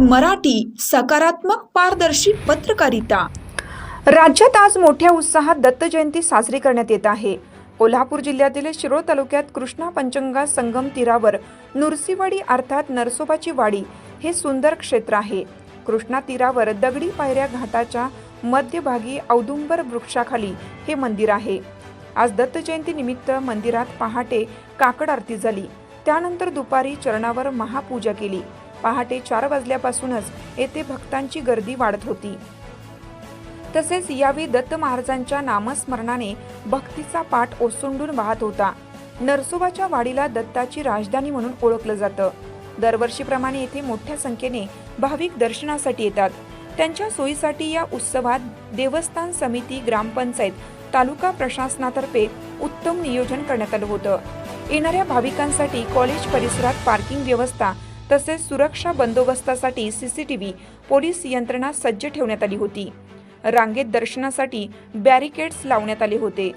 मराठी सकारात्मक पारदर्शी पत्रकारिता. राज्यात आज मोठ्या उत्साहात दत्त जयंती साजरी करण्यात येत आहे. कोल्हापूर जिल्ह्यातील शिरोळ तालुक्यात कृष्णा पंचंगा संगम तीरावर नुरसीवाडी अर्थात नरसोबाची वाडी हे सुंदर क्षेत्र आहे. कृष्णा तीरावर दगडी पायऱ्या घाटाच्या मध्यभागी औदुंबर वृक्षाखाली हे मंदिर आहे. आज दत्त जयंती निमित्त मंदिरात पहाटे काकड आरती झाली. त्यानंतर दुपारी चरणावर महापूजा केली. पहाटे चार वाजल्यापासूनच येथे भक्तांची गर्दी वाढत होती. तसेच यावेळी दत्त महाराजांच्या नामस्मरणाने भक्तीचा पाठ ओसंडून वाहत होता. नरसोबाच्या वाडीला दत्ताची राजधानी म्हणून ओळखलं जातं. दरवर्षीप्रमाणे येथे मोठ्या संख्येने भाविक दर्शनासाठी येतात. त्यांच्या सोयीसाठी या उत्सवात देवस्थान समिती ग्रामपंचायत तालुका प्रशासनातर्फे उत्तम नियोजन करण्यात आलं होतं. येणाऱ्या भाविकांसाठी कॉलेज परिसरात पार्किंग व्यवस्था तसेच सुरक्षा बंदोबस्तासाठी सीसीटीव्ही पोलीस यंत्रणा सज्ज ठेवण्यात आली होती. रांगेत दर्शनासाठी बॅरिकेड्स लावण्यात आले होते.